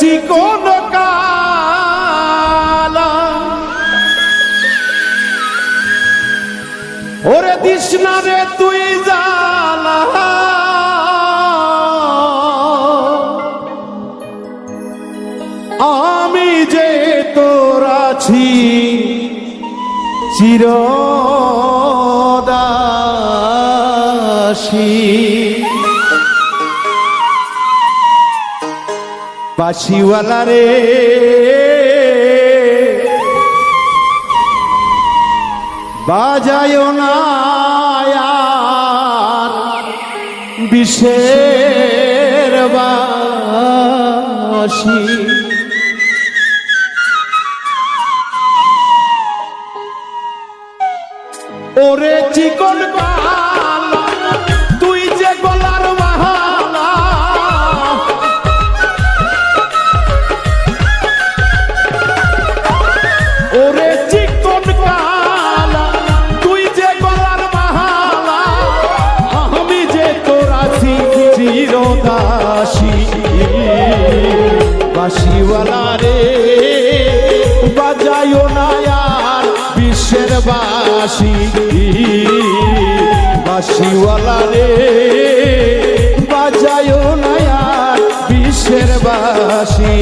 চিকন কালা। ওরে দিশনা রে তুই জালা আমি যে তোর আছি চিরদাসী। বাসিওয়ালা রে। বাজায় না বিশেষ বাসি বাসিওয়ালা রে বাজাইও না আর বিশ্বের বাসি বাসিওয়ালা রে বাজাইও না আর বিশ্বের বাসি।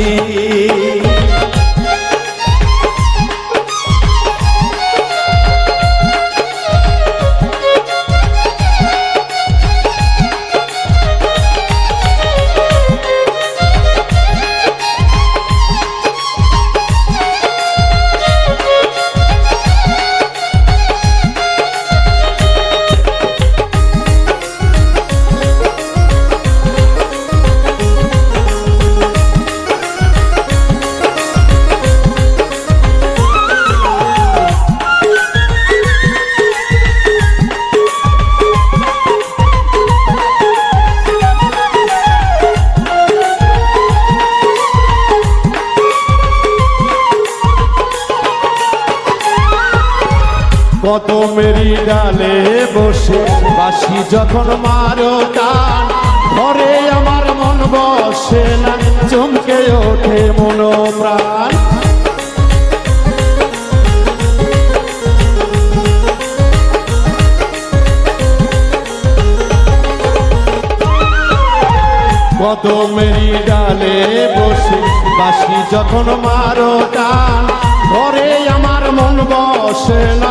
কদমেরই ডালে বসে বাসি যখন মারো টান ঘরে আমার মন বসে না, চমকে ওঠে মন প্রাণ কদমেরই ডালে বসে বাসি যখন মারো টান ঘরে আমার মন বসে না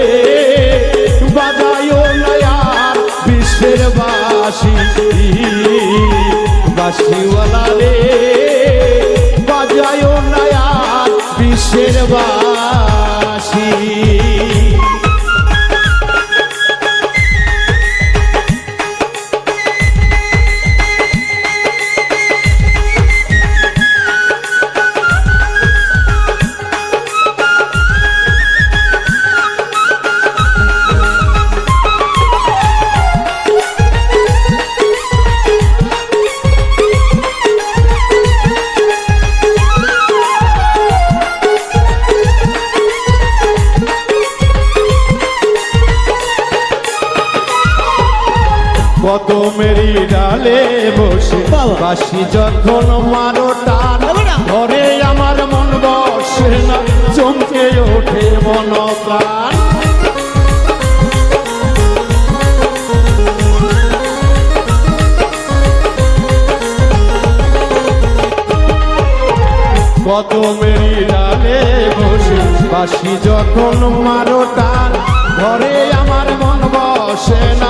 বাসি বাসিওয়ালা রে বাজায় নয়া বিশ্বের বাসি কদমেরই ডালে বসে বাসি যখন মারো টান ঘরে আমার মন বসে না চমকে ওঠে মন প্রাণ কদমেরই ডালে বসে বাসি যখন মারো টান ঘরে আমার মন বসে না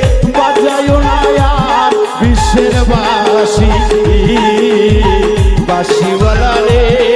বাসি বাসিওয়ালা রে।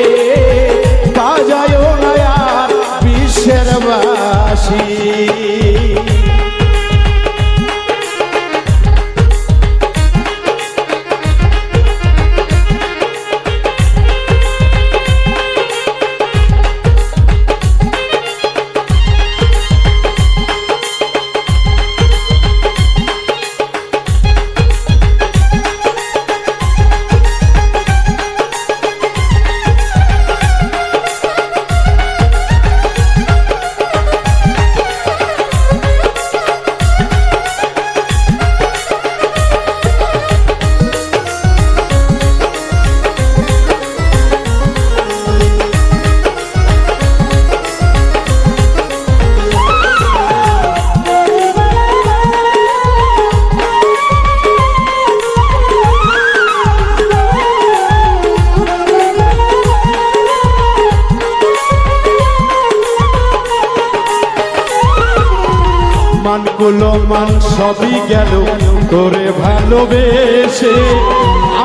মানগুলো মান সবই গেল তোরে ভালোবেসে।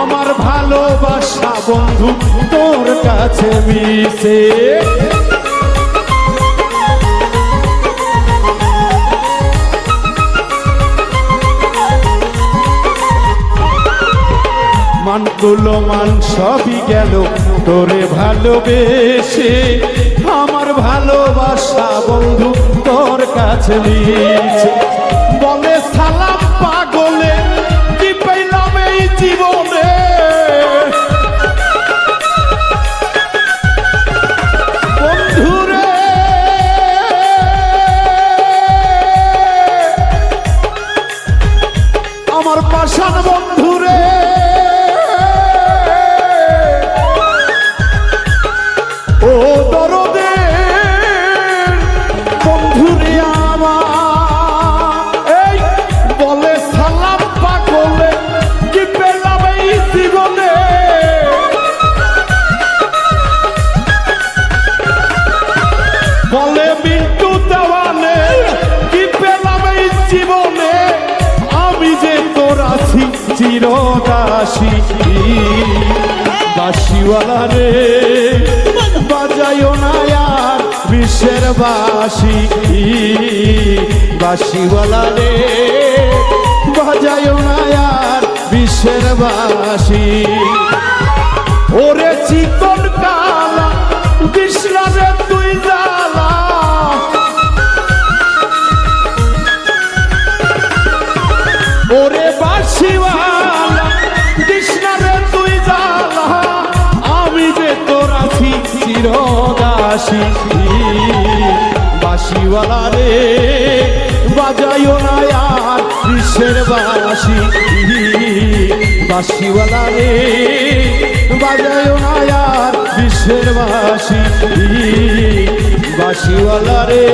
আমার ভালোবাসা বন্ধু তোর কাছে মিশে। মানগুলো মান সবই গেল তোরে ভালোবেসে। আমার ভালোবাসা বন্ধু তোর কাছে নিয়েছে। বলে সালাম পাগলে বাসিওয়ালা রে বাজায়ও না আর বিশ্বের বাসি, বাসিওয়ালা রে বাজায়ও না আর বিশ্বের বাসি। ওরে চিরদাসী বাসিওয়ালা রে, বাজাইও না আর বিশ্বের বাসি বাসিওয়ালা রে, বাজাইও না আর বিশ্বের বাসি বাসিওয়ালা রে